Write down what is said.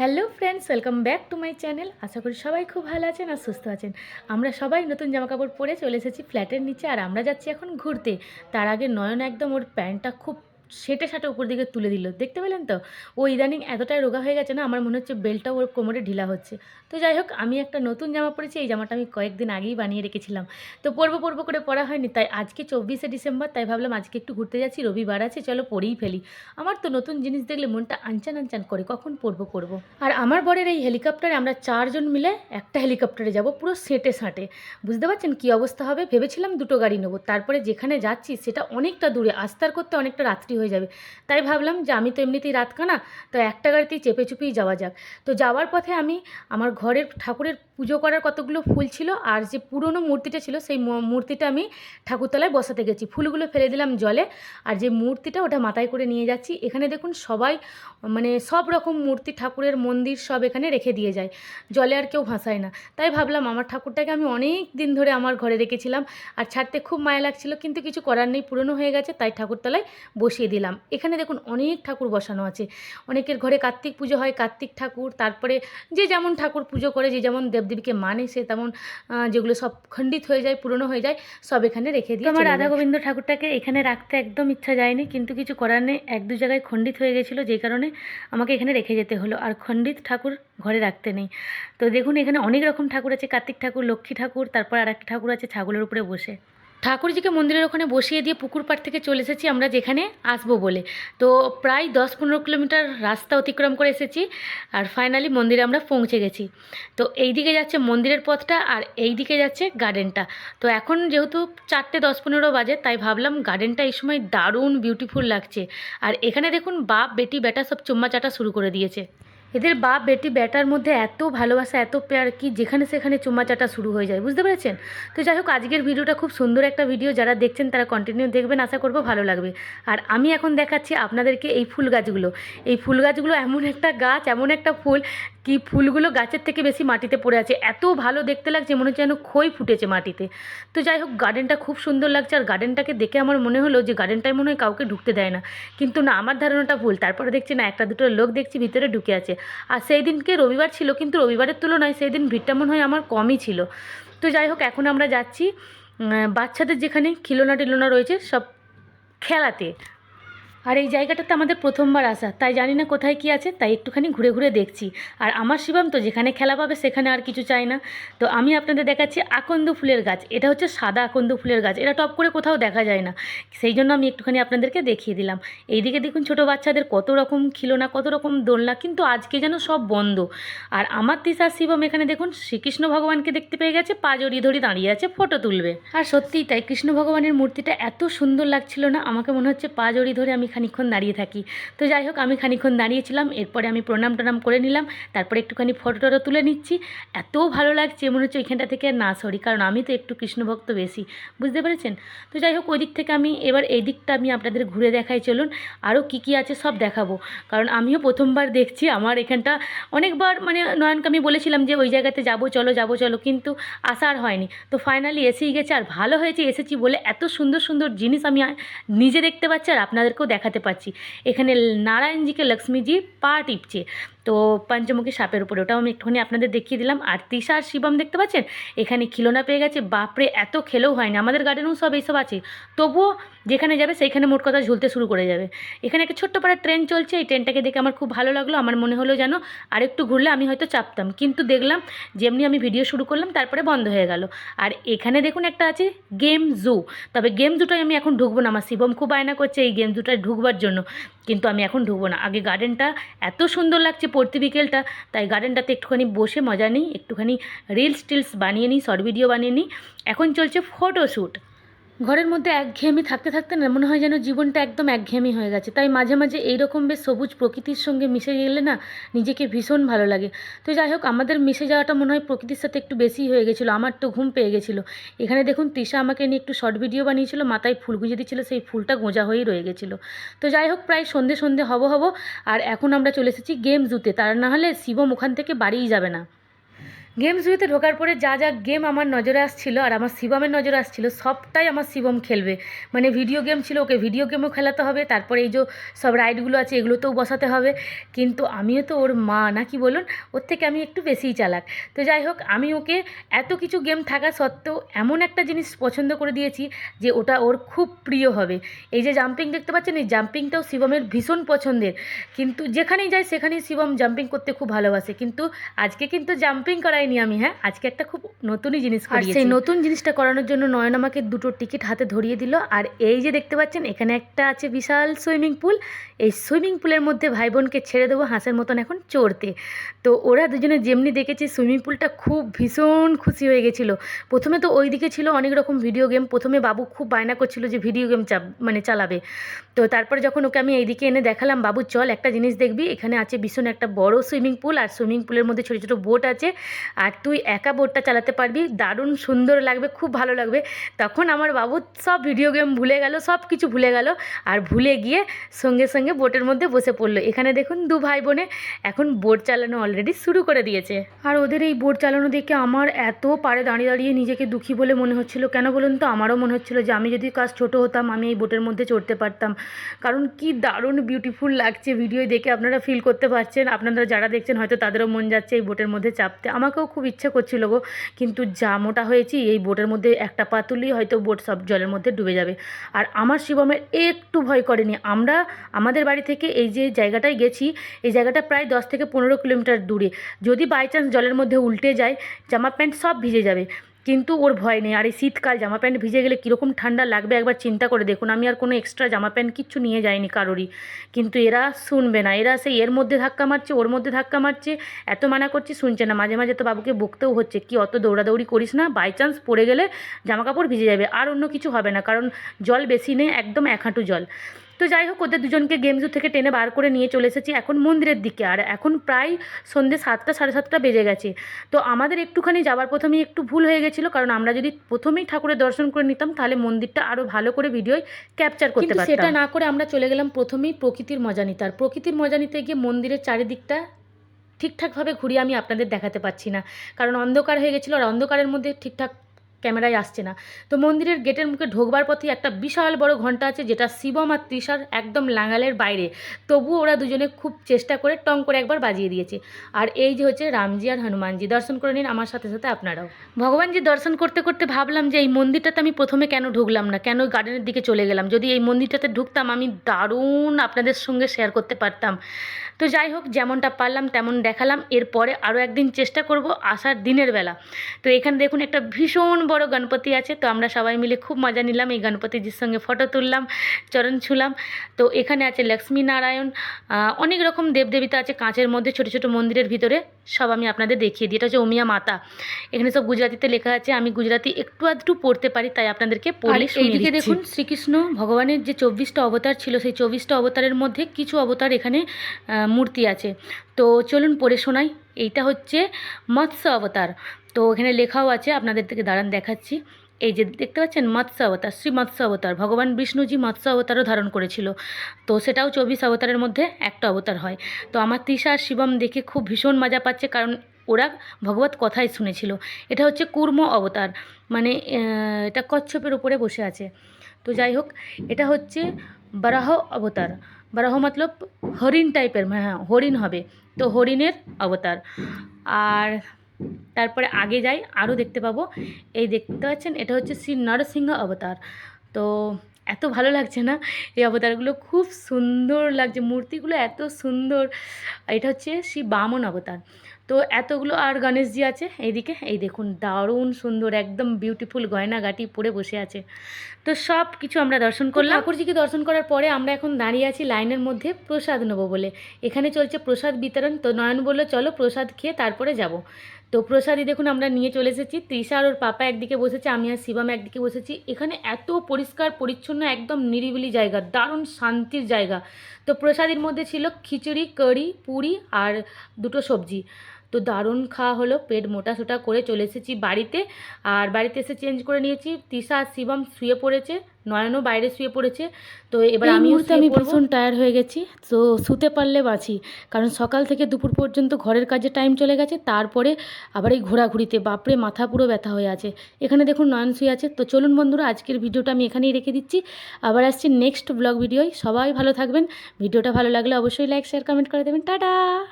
Hello friends, welcome back to my channel. আশা করি সবাই খুব ভালো আছেন আর সুস্থ আছেন। আমরা সবাই নতুন জামাকাপড় পরে চলে এসেছি ফ্ল্যাটের নিচে আর আমরা যাচ্ছি এখন ঘুরতে। তার আগে নয়ন একদম ওর প্যান্টটা খুব সেটে সাটে উপর দিকে তুলে দিল। দেখতে পেলেন তো? ও ইদানিং এতটাই রোগা হয়ে গেছে না, আমার মনে হচ্ছে বেলটা ওর কোমরে ঢিলা হচ্ছে। তো যাই হোক, আমি একটা নতুন জামা পরেছি, এই জামাটা আমি কয়েকদিন আগেই বানিয়ে রেখেছিলাম। তো পরবো পরবো করে পরা হয়নি, তাই আজকে চব্বিশে ডিসেম্বর, তাই ভাবলাম আজকে একটু ঘুরতে যাচ্ছি, রবিবার আছে, চলো পরেই ফেলি। আমার তো নতুন জিনিস দেখলে মনটা আনচান আনচান করে, কখন পরবো পরবো। আর আমার বরের এই হেলিকপ্টারে আমরা চারজন মিলে একটা হেলিকপ্টারে যাব, পুরো সেটে সাঁটে। বুঝতে পারছেন কী অবস্থা হবে? ভেবেছিলাম দুটো গাড়ি নেব, তারপরে যেখানে যাচ্ছি সেটা অনেকটা দূরে আস্তার করতে অনেকটা রাত্রি হয়ে যাবে। তাই ভাবলাম যে আমি তো এমনিতেই রাতকানা তো একটা গাড়িতেই চেপে চুপেই যাওয়া যাক। তো যাওয়ার পথে আমি আমার ঘরের ঠাকুরের পুজো করার কতগুলো ফুল ছিল আর যে পুরনো মূর্তিটা ছিল সেই মূর্তিটা আমি ঠাকুরতলায় বসাতে গেছি। ফুলগুলো ফেলে দিলাম জলে আর যে মূর্তিটা ওটা মাথায় করে নিয়ে যাচ্ছি। এখানে দেখুন সবাই মানে সব রকম মূর্তি ঠাকুরের মন্দির সব এখানে রেখে দিয়ে যায়। জলে আর কেউ ভাসায় না। তাই ভাবলাম আমার ঠাকুরটাকে আমি অনেক দিন ধরে আমার ঘরে রেখেছিলাম আর ছাড়তে খুব মায়া লাগছিল, কিন্তু কিছু করার নেই, পুরনো হয়ে গেছে, তাই ঠাকুরতলায় বসিয়ে দিলাম। এখানে দেখুন অনেক ঠাকুর বসানো আছে। অনেকের ঘরে কার্তিক পুজো হয় কার্তিক ঠাকুর তারপরে যে যেমন ঠাকুর পুজো করে যে যেমন দেবদেবীকে মানে সে তেমন যেগুলো সব খণ্ডিত হয়ে যায় পুরনো হয়ে যায় সব এখানে রেখে দিই আমার রাধা গোবিন্দ ঠাকুরটাকে এখানে রাখতে একদম ইচ্ছা যায়নি কিন্তু কিছু করার নেই এক দু জায়গায় খণ্ডিত হয়ে গেছিল যেই কারণে আমাকে এখানে রেখে যেতে হলো। আর খণ্ডিত ঠাকুর ঘরে রাখতে নেই। তো দেখুন এখানে অনেক রকম ঠাকুর আছে কার্তিক ঠাকুর লক্ষ্মী ঠাকুর তারপর আর একটা ঠাকুর আছে ছাগলের উপরে বসে। ঠাকুরজিকে মন্দিরের ওখানে বসিয়ে দিয়ে পুকুর পাড় থেকে চলে এসেছি, আমরা যেখানে আসব বলে। তো প্রায় দশ পনেরো কিলোমিটার রাস্তা অতিক্রম করে এসেছি আর ফাইনালি মন্দিরে আমরা পৌঁছে গেছি। তো এই দিকে যাচ্ছে মন্দিরের পথটা আর এই দিকে যাচ্ছে গার্ডেনটা তো এখন যেহেতু চারটে দশ পনেরো বাজে, তাই ভাবলাম গার্ডেনটা এই সময় দারুণ বিউটিফুল লাগছে। আর এখানে দেখুন বাপ, বেটি, বেটা সব চুম্মা চাটা শুরু করে দিয়েছে। এদের বাপ বেটি ব্যাটার মধ্যে এত ভালোবাসা, এত পেয়ার কি যেখানে সেখানে চুমাচাটা শুরু হয়ে যায়, বুঝতে পেরেছেন? তো যাই হোক, আজকের ভিডিওটা খুব সুন্দর একটা ভিডিও, যারা দেখছেন তারা কন্টিনিউ দেখবেন, আশা করব ভালো লাগবে। আর আমি এখন দেখাচ্ছি আপনাদেরকে এই ফুল গাছগুলো। এই ফুল গাছগুলো এমন একটা গাছ, এমন একটা ফুল কি ফুলগুলো গাছের থেকে বেশি মাটিতে পড়ে আছে? এত ভালো দেখতে লাগছে, মনে হচ্ছে যেন খই ফুটেছে মাটিতে। তো যাই হোক গার্ডেনটা খুব সুন্দর লাগছে আর গার্ডেনটাকে দেখে আমার মনে হলো যে গার্ডেনটায় মনে হয় কাউকে ঢুকতে দেয় না। কিন্তু না, আমার ধারণাটা ভুল। তারপরে দেখছি না, একটা দুটো লোক দেখছি ভিতরে ঢুকে আছে। আর সেই দিনকে রবিবার ছিল, কিন্তু রবিবারের তুলনায় সেই দিন ভিড়টা মনে হয় আমার কমই ছিল। তো যাই হোক, এখন আমরা যাচ্ছি বাচ্চাদের যেখানে খিলোনা টিলোনা রয়েছে সব খেলাতে। আর এই জায়গাটাতে আমাদের প্রথমবার আসা, তাই জানি না কোথায় কি আছে, তাই একটুখানি ঘুরে ঘুরে দেখছি। আর আমার শিবম তো যেখানে খেলা পাবে সেখানে আর কিছু চাই না। তো আমি আপনাদের দেখাচ্ছি আকন্দ ফুলের গাছ, এটা হচ্ছে সাদা আকন্দ ফুলের গাছ, এটা টপ করে কোথাও দেখা যায় না। সেই জন্য আমি একটুখানি আপনাদেরকে দেখিয়ে দিলাম। এইদিকে দেখুন ছোটো বাচ্চাদের কত রকম খিলোনা, কত রকম দোলনা, কিন্তু আজকে যেন সব বন্ধ। আর আমার তিসা শিবম এখানে দেখুন, শ্রীকৃষ্ণ ভগবানকে দেখতে পেয়ে গেছে পা জড়িয়ে ধরে দাঁড়িয়ে আছে, ফটো তুলবে। আর সত্যিই তাই, কৃষ্ণ ভগবানের মূর্তিটা এত সুন্দর লাগছিল না, আমাকে মনে হচ্ছে পা জড়িয়ে ধরে আমি খানিকক্ষণ দাঁড়িয়ে থাকি। তো যাই হোক, আমি খানিকক্ষণ দাঁড়িয়েছিলাম, এরপরে আমি প্রণাম টনাম করে নিলাম, তারপরে একটুখানি ফটো টটো তুলে নিচ্ছি। এত ভালো লাগছে, মনে হচ্ছে ওইখানটা থেকে না সরি, কারণ আমি তো একটু কৃষ্ণভক্ত বেশি, বুঝতে পেরেছেন? তো যাই হোক ওই দিক থেকে আমি এবার এই দিকটা আমি আপনাদের ঘুরে দেখাই, চলুন। আরও কী কী আছে সব দেখাবো, কারণ আমিও প্রথমবার দেখছি আমার এখানটা। অনেকবার মানে নয়নকে আমি বলেছিলাম যে ওই জায়গাতে যাব, চলো যাব, চলো, কিন্তু আসা আর হয়নি। তো ফাইনালি এসেই গেছে, আর ভালো হয়েছে, এসেছি বলে এত সুন্দর সুন্দর জিনিস আমি নিজে দেখতে পাচ্ছি, আর আপনাদেরকেও দেখাতে পাচ্ছি। এখানে নারায়ণজিকে লক্ষ্মীজি পা টিপছে। পঞ্চমুখী সাপের উপরে, ওটাও আমি একটুখানি আপনাদের দেখিয়ে দিলাম। আর তিশা আর শিবম দেখতে পাচ্ছেন? এখানে খিলোনা পেয়ে গেছে, বাপরে, এত খেলেও হয়নি আমাদের গার্ডেনেও সব এইসব আছে। তবুও যেখানে যাবে সেইখানে মোট কথা ঝুলতে শুরু করে যাবে। এখানে একটা ছোট্ট পাড়া ট্রেন চলছে, এই ট্রেনটাকে দেখে আমার খুব ভালো লাগল। আমার মনে হলো যেন আর একটু ঘুরলে আমি হয়তো চাপতাম। কিন্তু দেখলাম, যেমনি আমি ভিডিও শুরু করলাম, তারপরে বন্ধ হয়ে গেল। আর এখানে দেখুন একটা আছে গেম জু তবে গেম জুটায় আমি এখন ঢুকবো না। আমার শিবম খুব আয়না করছে এই গেম জুটায় ঢুকবার জন্য। কিন্তু আমি এখন ঢুকবো না। আগে গার্ডেনটা এত সুন্দর লাগছে পড়তে বিকেলটা, তাই গার্ডেনটাতে একটুখানি বসে মজা নিই, একটুখানি রিলস টিলস বানিয়ে নিই শর্ট ভিডিও বানিয়ে নিই। এখন চলছে ফটোশ্যুট ঘরের মধ্যে একঘেয়েমি থাকতে থাকতে না, মনে হয় যেন জীবনটা একদম একঘেয়েমি হয়ে গেছে। তাই মাঝে মাঝে এইরকম বেশ সবুজ প্রকৃতির সঙ্গে মিশে গেলে না, নিজেকে ভীষণ ভালো লাগে। তো যাই হোক, আমাদের মিশে যাওয়াটা মনে হয় প্রকৃতির সাথে একটু বেশি হয়ে গেছিল। আমার তো ঘুম পেয়ে গেছিল। এখানে দেখুন, তৃষা আমাকে নিয়ে একটু শর্ট ভিডিও বানিয়েছিল। মাথায় ফুল গুঁজে দিচ্ছিল, সেই ফুলটা গোঁজা হয়েই রয়ে গেছিল। তো যাই হোক, প্রায় সন্ধে সন্ধে হব হব, আর এখন আমরা চলে এসেছি গেম জুতে। তার না হলে শিবম ওখান থেকে বাড়িই যাবে না। গেমস ভিউতে ঢোকার পরে যা যা গেম আমার নজরে আসছিল আর আমার শিবমের নজরে আসছিল, সবটাই আমার শিবম খেলবে। মানে ভিডিও গেম ছিল, ওকে ভিডিও গেমও খেলাতে হবে, তারপরে এই যে সব রাইডগুলো আছে, এগুলোতেও বসাতে হবে। কিন্তু আমিও তো ওর মা নাকি বলুন? ওর থেকে আমি একটু বেশিই চালাক। তো যাই হোক, আমি ওকে এত কিছু গেম থাকা সত্ত্বেও এমন একটা জিনিস পছন্দ করে দিয়েছি যে ওটা ওর খুব প্রিয় হবে। এই যে জাম্পিং দেখতে পাচ্ছেন, এই জাম্পিংটাও শিবমের ভীষণ পছন্দের। কিন্তু যেখানেই যাই সেখানেই শিবম জাম্পিং করতে খুব ভালোবাসে। কিন্তু আজকে কিন্তু জাম্পিং করাইনি আমি হ্যাঁ আজকে একটা খুব নতুনই জিনিস আর সেই নতুন জিনিসটা করানোর জন্য নয়ন আমাকে দুটো টিকিট হাতে ধরিয়ে দিল। আর এই যে দেখতে পাচ্ছেন এখানে একটা আছে বিশাল সুইমিং পুল। এই সুইমিং পুলের মধ্যে ভাই বোনকে ছেড়ে দেবো হাঁসের মতন এখন চড়তে। তো ওরা দুজনে যেমনি দেখেছে সুইমিং পুলটা খুব ভীষণ খুশি হয়ে গেছিল। প্রথমে তো ওই দিকে ছিল অনেক রকম ভিডিও গেম। প্রথমে বাবু খুব বায়না করছিল যে ভিডিও গেম চাপ মানে চালাবে। তো তারপরে যখন ওকে আমি এইদিকে এনে দেখালাম বাবু চল একটা জিনিস দেখবি। এখানে আছে ভীষণ একটা বড় সুইমিং পুল। আর সুইমিং পুলের মধ্যে ছোটো ছোটো বোট আছে। আর তুই একা বোটটা চালাতে পারবি, দারুণ সুন্দর লাগবে, খুব ভালো লাগবে। তখন আমার বাবু সব ভিডিও গেম ভুলে গেল, সব কিছু ভুলে গেল আর ভুলে গিয়ে সঙ্গে সঙ্গে বোটের মধ্যে বসে পড়ল। এখানে দেখুন দু ভাই বোনে এখন বোট চালানো অলরেডি শুরু করে দিয়েছে। আর ওদের এই বোট চালানো দেখে আমার এত পারে দাঁড়িয়ে দাঁড়িয়ে নিজেকে দুঃখী বলে মনে হচ্ছিল। কেন বলুন তো? আমারও মনে হচ্ছিল যে আমি যদি কাজ ছোট হতাম, আমি এই বোটের মধ্যে চড়তে পারতাম। কারণ কি দারুণ বিউটিফুল লাগছে ভিডিও দেখে। আপনারা ফিল করতে পারছেন, আপনারা যারা দেখছেন হয়তো তাদেরও মন যাচ্ছে এই বোটের মধ্যে চাপতে। আমাকেও খুব ইচ্ছে করছিল গো। কিন্তু যা মোটা হয়েছি, এই বোটের মধ্যে একটা পা তুলি হয়তো বোট সব জলের মধ্যে ডুবে যাবে। আর আমার শিবমের একটু ভয় করেনি। আমরা, আমাদের বাড়ি থেকে এই যে জায়গাটায় গেছি, এই জায়গাটা প্রায় দশ থেকে পনেরো কিলোমিটার দূরে। যদি বাই চান্স জলের মধ্যে উল্টে যায়, জামা প্যান্ট সব ভিজে যাবে। কিন্তু ওর ভয় নেই। আর এই শীতকাল জামা প্যান্ট ভিজে গেলে কীরকম ঠান্ডা লাগবে একবার চিন্তা করে দেখুন। আমি আর কোনো এক্সট্রা জামা প্যান্ট কিচ্ছু নিয়ে যাইনি কারোরই। কিন্তু এরা শুনবে না। এরা সেই এর মধ্যে ধাক্কা মারছে, ওর মধ্যে ধাক্কা মারছে, এত মানা করছি, শুনছে না। মাঝে মাঝে তো বাবুকে বকতেও হচ্ছে। কি অত দৌড়াদৌড়ি করিস না? বাই চান্স পড়ে গেলে জামা কাপড় ভিজে যাবে। আর অন্য কিছু হবে না। কারণ জল বেশি নেই, একদম এক হাঁটু জল। তো যাই হোক ওদের দুজনকে গেম জু থেকে টেনে বার করে নিয়ে চলে এসেছি এখন মন্দিরের দিকে। আর এখন প্রায় সন্ধ্যে সাতটা সাড়ে সাতটা বেজে গেছে। তো আমাদের একটুখানি যাওয়ার প্রথমেই একটু ভুল হয়ে গেছিল কারণ আমরা যদি প্রথমেই ঠাকুরের দর্শন করে নিতাম তাহলে মন্দিরটা আরও ভালো করে ভিডিওয় ক্যাপচার করতে পারতাম সেটা না করে আমরা চলে গেলাম প্রথমেই প্রকৃতির মজা নিতে। আর প্রকৃতির মজা নিতে গিয়ে মন্দিরের চারিদিকটা ঠিকঠাকভাবে ঘুরিয়ে আমি আপনাদের দেখাতে পারছি না। কারণ অন্ধকার হয়ে গেছিল আর অন্ধকারের মধ্যে ঠিকঠাক ক্যামেরায় আসছে না। তো মন্দিরের গেটের মুখে ঢোকবার পথে একটা বিশাল বড় ঘণ্টা আছে, যেটা শিবম আর তৃষার একদম লাঙ্গালের বাইরে। তবু ওরা দুজনে খুব চেষ্টা করে টং করে একবার বাজিয়ে দিয়েছে। আর এই যে হচ্ছে রামজি আর হনুমানজি, দর্শন করে নিন আমার সাথে সাথে আপনারাও। ভগবানজি দর্শন করতে করতে ভাবলাম যে এই মন্দিরটাতে আমি প্রথমে কেন ঢুকলাম না, কেন গার্ডেনের দিকে চলে গেলাম? যদি এই মন্দিরটাতে ঢুকতাম, আমি দারুণ আপনাদের সঙ্গে শেয়ার করতে পারতাম। তো যাই হোক, যেমনটা পারলাম, তেমন দেখালাম। এরপরে আরও একদিন চেষ্টা করব আসার দিনের বেলা। তো এখানে দেখুন একটা ভীষণ বড় গণপতি আছে তো আমরা সবাই মিলে খুব মজা নিলাম এই গণপতিজির সঙ্গে ফটো তুললাম চরণ ছুলাম। তো এখানে আছে লক্ষ্মী নারায়ণ অনেক রকম দেবদেবীতা আছে কাঁচের মধ্যে ছোটো ছোটো মন্দিরের ভিতরে সব আমি আপনাদের দেখিয়ে দিই। এটা হচ্ছে ওমিয়া মাতা। এখানে সব গুজরাতিতে লেখা আছে আমি গুজরাতি একটু আধটু পড়তে পারি তাই আপনাদেরকে পড়ে এইদিকে দেখুন শ্রীকৃষ্ণ ভগবানের যে চব্বিশটা অবতার ছিল সেই চব্বিশটা অবতারের মধ্যে কিছু অবতার এখানে মূর্তি আছে। তো চলুন পড়ে শোনাই এইটা হচ্ছে মৎস্য অবতার। তো এখানে লেখাও আছে, আপনাদের থেকে দাঁড়ান দেখাচ্ছি। এই যে দেখতে পাচ্ছেন মৎস্য অবতার, শ্রী মৎস্য অবতার, ভগবান বিষ্ণুজি মৎস্য অবতারও ধারণ করেছিল। তো সেটাও চব্বিশ অবতারের মধ্যে একটা অবতার হয়। তো আমার তৃষা আর শিবম দেখে খুব ভীষণ মজা পাচ্ছে, কারণ ওরা ভগবত কথাই শুনেছিল। এটা হচ্ছে কুর্ম অবতার মানে এটা কচ্ছপের উপরে বসে আছে। তো যাই হোক, এটা হচ্ছে বারাহ অবতার। বারাহ মতলব হরিণ টাইপের হ্যাঁ হরিণ হবে। তো হরিণের অবতার। আর তারপরে আগে যাই আরও দেখতে পাবো। এই দেখতে পাচ্ছেন এটা হচ্ছে শ্রী নরসিংহ অবতার। তো এত ভালো লাগছে না? এই অবতারগুলো খুব সুন্দর লাগছে মূর্তিগুলো এত সুন্দর। এটা হচ্ছে শ্রী বামন অবতার। তো এতগুলো আর গণেশজি আছে এইদিকে এই দেখুন দারুণ সুন্দর একদম বিউটিফুল গয়নাগাটি পরে বসে আছে। তো সব কিছু আমরা দর্শন করলাম। ঠাকুরজিকে দর্শন করার পরে আমরা এখন দাঁড়িয়ে আছি লাইনের মধ্যে প্রসাদ নেব বলে। এখানে চলছে প্রসাদ বিতরণ। তো নয়ন বলল চলো প্রসাদ খেয়ে তারপরে যাব। তো প্রসাদী, দেখুন আমরা নিয়ে চলে এসেছি। তৃষা আর ওর পাপা একদিকে বসেছে, আমি আর শিবম একদিকে বসেছি। এখানে এত পরিষ্কার, পরিচ্ছন্ন, একদম নিরিবিলি জায়গা, দারুণ শান্তির জায়গা। তো প্রসাদীর মধ্যে ছিল খিচুড়ি কড়ি পুরি আর দুটো সবজি। তো দারুণ খাওয়া হলো পেট মোটা সোটা করে চলে এসেছি বাড়িতে। আর বাড়িতে এসে চেঞ্জ করে নিয়েছি। তিশা আর শিবম শুয়ে পড়েছে নয়নও বাইরে শুয়ে পড়েছে। তো এবার আমি মুহূর্তে আমি ভীষণ ভীষণ টায়ার্ড হয়ে গেছি তো শুতে পারলে বাঁচি। কারণ সকাল থেকে দুপুর পর্যন্ত ঘরের কাজে টাইম চলে গেছে তারপরে আবার এই ঘোরাঘুরিতে বাপরে মাথা পুরো ব্যথা হয়ে আছে। এখানে দেখুন নয়ন শুয়ে আছে। তো চলুন বন্ধুরা আজকের ভিডিওটা আমি এখানেই রেখে দিচ্ছি। আবার আসছি নেক্সট ব্লগ ভিডিওয় সবাই ভালো থাকবেন। ভিডিওটা ভালো লাগলে অবশ্যই লাইক শেয়ার কমেন্ট করে দেবেন। টাটা!